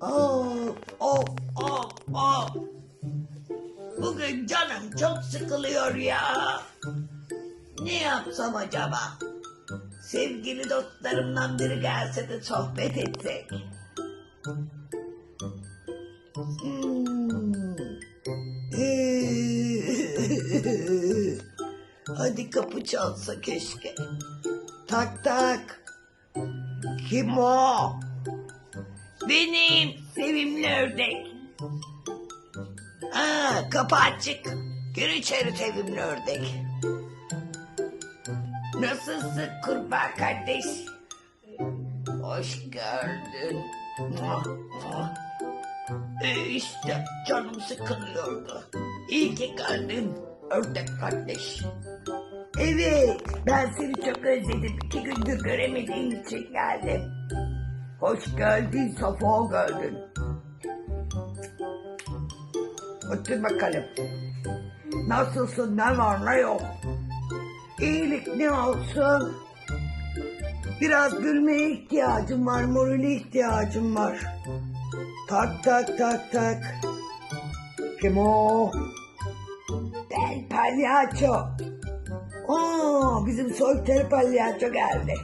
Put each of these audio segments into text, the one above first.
Of of of of. Bugün canım çok sıkılıyor ya. Ne yapsam acaba? Sevgili dostlarımdan biri gelse de sohbet etsek. Hmm. Hadi kapı çalsa keşke. Tak tak. Kim o? Benim sevimli ördek. Aa, kapı açık. Gir içeri sevimli ördek. Nasılsın kurbağa kardeş? Hoş muah. Ee, İşte canım sıkılıyordu. İyi ki geldin ördek kardeş. Evet ben seni çok özledim. İki gündür göremediğim için geldim. Hoş geldin, safa geldin. Otur bakalım. Nasılsın, ne var ne yok? İyilik ne olsun? Biraz gülmeye ihtiyacım var, morale ihtiyacım var. Tak tak tak tak. Kim o? Ben palyaço. Aa, bizim soytarı palyaço geldi.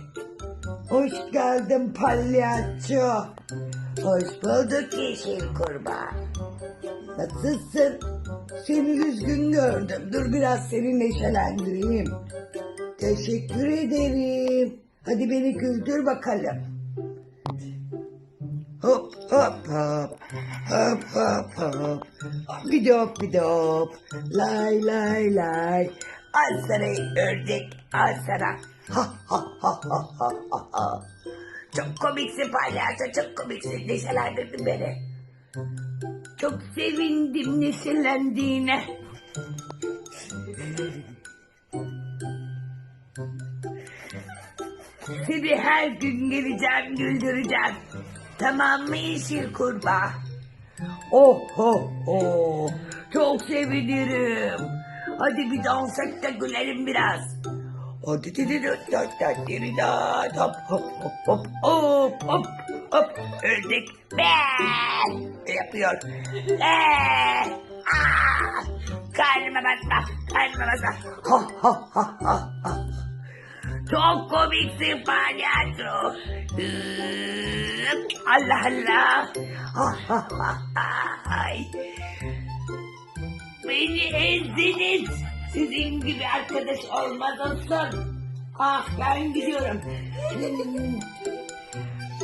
Hoş geldin palyaço. Hoş bulduk yeşil kurbağa. Nasılsın? Seni üzgün gördüm. Dur biraz seni neşelendireyim. Teşekkür ederim. Hadi beni güldür bakalım. Hop hop hop. Hop hop hop. Bidop bidop. Lay lay lay. Al sana ördek. Al sana. Ha ha ha ha ha ha ha. Çok komiksin palyaço. Çok komiksin. Neşelendirdin beni. Çok sevindim neşelendiğine. Seni her gün geleceğim güldüreceğim. Tamam mı yeşil kurbağa? Oh oh oh. Çok sevinirim. Hadi bir dans et de gülelim biraz. Hadi didi dört dört dört diri dört hop hop hop hop hop hop hop ördek be yapıyor. Be Aa! Karnıma basma karnıma basma. Ha ha ha. Çok komiksin palyaço. Allah Allah. Beni ezdiniz. Sizin gibi arkadaş olmadın. Ah ben gidiyorum. Hmm.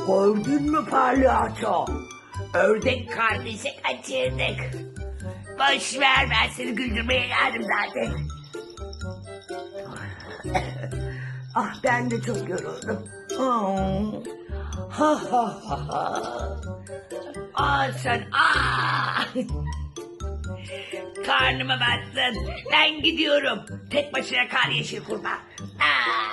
Gördün mü palyaço? Ördek kardeşi kaçırdık. Boş ver ben seni güldürmeye geldim zaten. Ah ben de çok yoruldum. Ha ha ha ha. Aa sen aa. Karnıma bassın. Ben gidiyorum. Tek başına kal yeşil kurbağa. Aa.